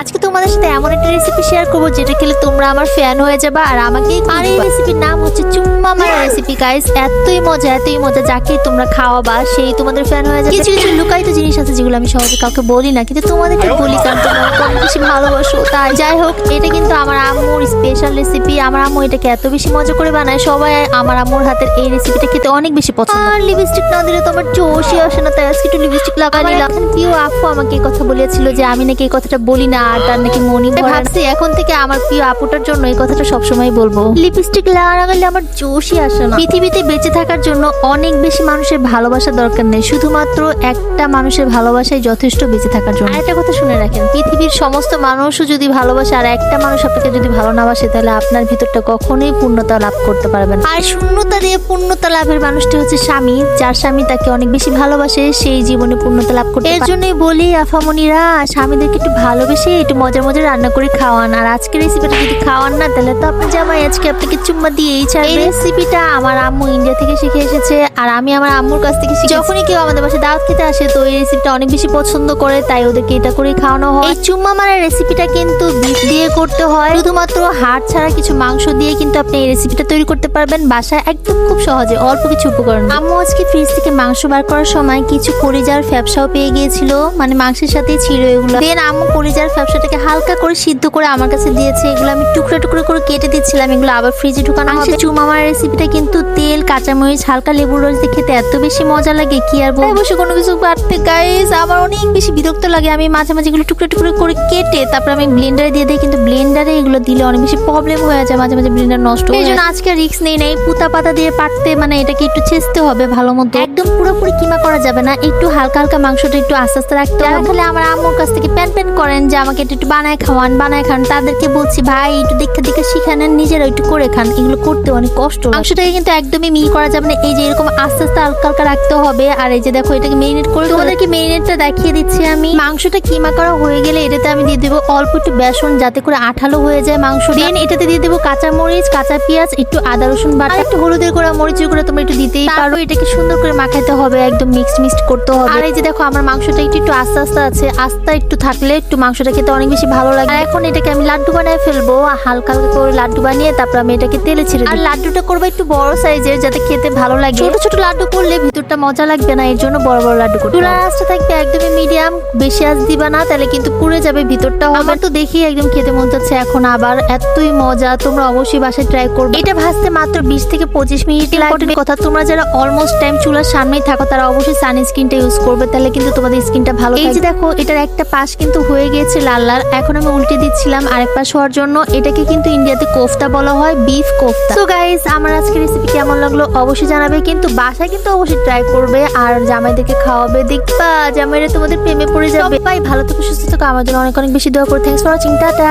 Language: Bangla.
আজকে তোমাদের সাথে এমন একটা রেসিপি শেয়ার করব, যেটা খেলে তোমরা আমার ফ্যান হয়ে যাবে। আর আমাকে আর এই রেসিপির নাম হচ্ছে চুম্মা মারা রেসিপি গাইস এতই মজা এতই মজা। যাকে তোমরা খাওয়াবা সেই তোমাদের ফ্যান হয়ে যাবে। কিছু কিছু লুকায়িত জিনিস আছে যেগুলো আমি সহজে কাউকে বলি না কিন্তু তোমাদেরকে বলি কারণ তোমরা অনেক বেশি ভালোবাসো। তাই যাই হোক এটা কিন্তু আমার আম্মুর স্পেশাল রেসিপি আমার আম্মু এটাকে এত বেশি মজা করে বানায়। সবাই আমার আম্মুর হাতের এই রেসিপিটা খেতে অনেক বেশি পছন্দ আর লিপস্টিক না দিলে তো আমার জোশই আসে না তাই আজকে একটু লিপস্টিক লাগাই নিলাম। এখন প্রিয় আপু আমাকে এই কথা বলেছিল যে আমি নাকি এই কথাটা বলি না আর তার নাকি মনি ভাবছি এখন থেকে আমার প্রিয় আপুটার জন্য এই কথাটা সবসময় বলব। লিপস্টিক লাগালে আমার জোশই আসে না। পৃথিবীতে বেঁচে থাকার জন্য অনেক বেশি মানুষের ভালোবাসা দরকার নেই শুধুমাত্র একটা মানুষের ভালোবাসাই যথেষ্ট বেঁচে থাকার জন্য। একটা কথা শুনে রাখেন পৃথিবীর সমস্ত মানুষও যদি ভালোবাসে আর একটা মানুষ আপনাকে যদি ভালো না বাসে তাহলে আপনার ভিতরটা কখনোই পূর্ণতা লাভ করতে পারবেন আর শূন্যতা দিয়ে পূর্ণতা লাভের মানুষটি হচ্ছে স্বামী যার স্বামী তাকে অনেক বেশি ভালোবাসে সেই জীবনে পূর্ণতা লাভ করতে এর জন্যই বলি আফামনিরা স্বামীদেরকে একটু ভালোবেসে একটু মজার মজার রান্না করে খাওয়ান। আর আজকের রেসিপিটা যদি খাওয়ান না তাহলে তো আপনার জামাই আজকে আপনাকে চুম্মা দিয়েই ছাড়বে। এই রেসিপিটা আমার আম্মু ইন্ডিয়া থেকে শিখে এসেছে আর আমি আমার আম্মুর কাছ থেকে শিখে যখনই কেউ আমাদের বাসায় দাওয়াত খেতে আসে তো এই রেসিপিটা অনেক বেশি পছন্দ করে তাই ওদেরকে এটা করে খাওয়ানো হয়। এই চুম্মা মারার রেসিপিটা কিন্তু বিফ দিয়ে করতে হয়। শুধুমাত্র হাড় ছাড়া কিছু মাংস দিয়ে কিন্তু আপনি এই রেসিপিটা তৈরি করতে পারবেন বাসায় একদম খুব সহজে অল্প কিছু উপকরণ। আম্মু আজকে ফ্রিজ থেকে মাংস বার করার সময় কিছু কলিজার ফ্যাপসাও পেয়ে গিয়েছিল মানে মাংসের সাথেই ছিল এগুলো। দেন আম্মু কলিজার ফ্যাপসাটাকে হালকা করে সিদ্ধ করে আমার কাছে দিয়েছে এগুলো আমি টুকরো টুকরো করে কেটে দিচ্ছিলাম এগুলো আবার ফ্রিজে ঢুকানো হবে। চুমা মারার রেসিপিটা কিন্তু তেল কাঁচামরিচ হালকা লেবুর রস দিয়ে খেতে এত বেশি মজা লাগে কি আর বলব? বসে কোনো কিছু বাড়তে গাইস আমার অনেক বেশি বিরক্ত লাগে। আমি মাঝে মাঝে এগুলো টুকরো টুকরো করে কেটে তারপর আমি ব্লেন্ডারে দিয়ে দিই কিন্তু ব্লেন্ডারে এগুলো দিলে অনেক বেশি প্রবলেম হয়ে যায়। মাঝে মাঝে ব্লেন্ডার নষ্ট এই জন্য আজকে রিস্ক নেই নাই। পুতা পাতা দিয়ে পাটতে মানে এটাকে একটু ছেঁচতে হবে ভালো মতো। একদম পুরোপুরি কিমা করা যাবে না। একটু হালকা হালকা মাংসটা একটু আস্তে আস্তে রাখতে হবে। তাহলে আমার আম্মুর কাছ থেকে প্যান প্যান করেন যে আমাকে একটু একটু বানায় খাওয়ান বানায় খান তাদেরকে বলছি ভাই একটু দেখে দেখে শিখে নেন নিজেরা একটু করে খান। এগুলো করতে অনেক কষ্ট মাংসটাকে কিন্তু একদমই মিহি করা যাবে না। এই যে এরকম আস্তে আস্তে হালকা হালকা রাখতে হবে। আর এই যে দেখো এটাকে মেরিনেট করে তোমাদেরকে মেরিনেটটা দেখিয়ে দিচ্ছি আমি। মাংসটা কিমা করা হয়ে গেলে এটাতে আমি দিয়ে দেবো অল্প একটু বেসন যাতে করে আঠালো হয়ে যায় মাংস দেন এটাতে দিয়ে দেবো কাঁচা মরিচ কাঁচা পেঁয়াজ একটু আদা রসুন বাটা একটু হলুদের গুঁড়া মরিচের গুঁড়া তোমরা একটু দিতেই পারো। এটাকে সুন্দর করে মাখাইতে হবে একদম মিক্স মিক্সড করতে হবে। আর এই যে দেখো আমার মাংসটা একটু একটু আস্তে আস্তে আছে। আস্তে একটু থাকলে একটু মাংসটা খেতে অনেক বেশি ভালো লাগে। আর এখন এটাকে আমি লাড্ডু বানিয়ে ফেলব। হালকা হালকা করে লাড্ডু বানিয়ে তারপর আমি এটাকে তেলে ছেড়ে আর লাড্ডুটা করব একটু বড় সাইজের যাতে খেতে ভালো লাগে। ছোট ছোট লাড্ডু করলে ভিতরটা মজা লাগবে না এর জন্য বড় বড় লাড্ডু করতে চুলার আঁচটা থাকবে একদমই মিডিয়াম বেশি আঁচ দিবা না তাহলে কিন্তু পুড়ে যাবে ভিতরটা। আমার তো দেখি একদম খেতে মন চাচ্ছে এখন আবার এতই মজা তোমরা অবশ্যই বাসায় ট্রাই করবে। এটা ভাজতে মাত্র বিশ থেকে পঁচিশ মিনিট লাগবে। কথা তোমরা যারা অলমোস্ট টাইম চুলার সামনেই থাকো তারা অবশ্যই সানস্ক্রিনটা ইউজ করবে তাহলে কিন্তু তোমাদের স্কিনটা ভালো এই যে দেখো এটার একটা পাশ কিন্তু হয়ে গিয়েছে লাল লাল। এখন আমি উল্টে দিচ্ছিলাম আরেক পাশ হওয়ার জন্য। এটাকে কিন্তু ইন্ডিয়াতে কোফতা বলা হয় বিফ কোফতা। তো গাইস আমার আজকে রেসিপি কেমন লাগল অবশ্যই জানাবে, কিন্তু বাসায় কিন্তু অবশ্যই ট্রাই করবে আর জামাইদেরকে খাওয়াবে। দেখবা জামাইরা তোমাদের প্রেমে পড়ে যাবে। ভাই ভালো থেকে, সুস্থ থাকো। আমার জন্য অনেক অনেক বেশি দোয়া করে। Thanks for watching tata.